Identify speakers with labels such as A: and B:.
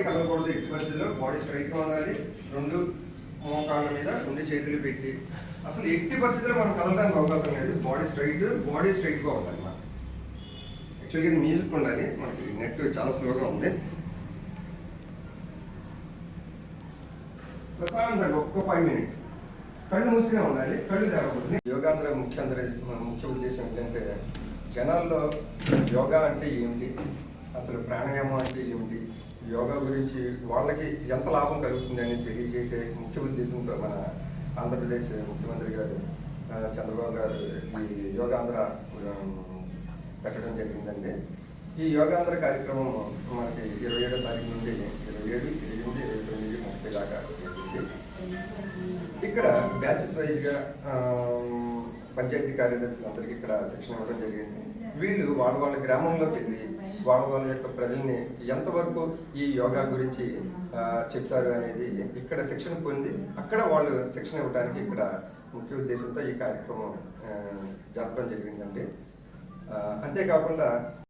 A: Body కదలకూడదు. ఎట్టి పరిస్థితుల్లో body స్ట్రైట్గా ఉండాలి. రెండు మోకాళ్ళ మీద రెండు చేతులు పెట్టి. అసలు ఎట్టి పరిస్థితుల్లో మనం కదలడానికి అవకాశం లేదు. బాడీ స్ట్రైట్ బాడీ స్ట్రైట్గా ఉండాలి మనకి యాక్చువల్గా ఇది మ్యూజిక్ ఉండాలి. మనకి నెట్ చాలా స్లోగా ఉంది. ప్రశాంతంగా ఒక్క ఫైవ్ మినిట్స్ కళ్ళు మూసుకునే ఉండాలి. కళ్ళు తెరవకూడదు. యోగాంధ్ర ముఖ్య ముఖ్య ఉద్దేశం ఏంటంటే జనాల్లో యోగా అంటే ఏమిటి? అసలు ప్రాణాయామం అంటే ఏమిటి? యోగా గురించి వాళ్ళకి ఎంత లాభం కలుగుతుంది అని తెలియజేసే ముఖ్య ఉద్దేశంతో మన ఆంధ్రప్రదేశ్ ముఖ్యమంత్రి గారు చంద్రబాబు గారు ఈ యోగాంధ్ర పెట్టడం జరిగిందండి. ఈ యోగాంధ్ర కార్యక్రమం మనకి ఇరవై ఏడో తారీఖు నుండి ఇరవై ఏడు ఇరవై ఎనిమిది ఇరవై తొమ్మిది ముప్పై దాకా ఇక్కడ బ్యాచెస్ వైజ్గా పంచాయతీ కార్యదర్శులు అందరికీ ఇక్కడ శిక్షణ ఇవ్వడం జరిగింది. వీళ్ళు వాళ్ళ వాళ్ళ గ్రామంలోకి వెళ్ళి వాళ్ళ వాళ్ళ యొక్క ప్రజల్ని ఎంతవరకు ఈ యోగా గురించి చెప్తారు అనేది ఇక్కడ శిక్షణ పొంది అక్కడ వాళ్ళు శిక్షణ ఇవ్వడానికి ఇక్కడ ముఖ్య ఉద్దేశంతో ఈ కార్యక్రమం జరపడం జరిగిందండి. అంతేకాకుండా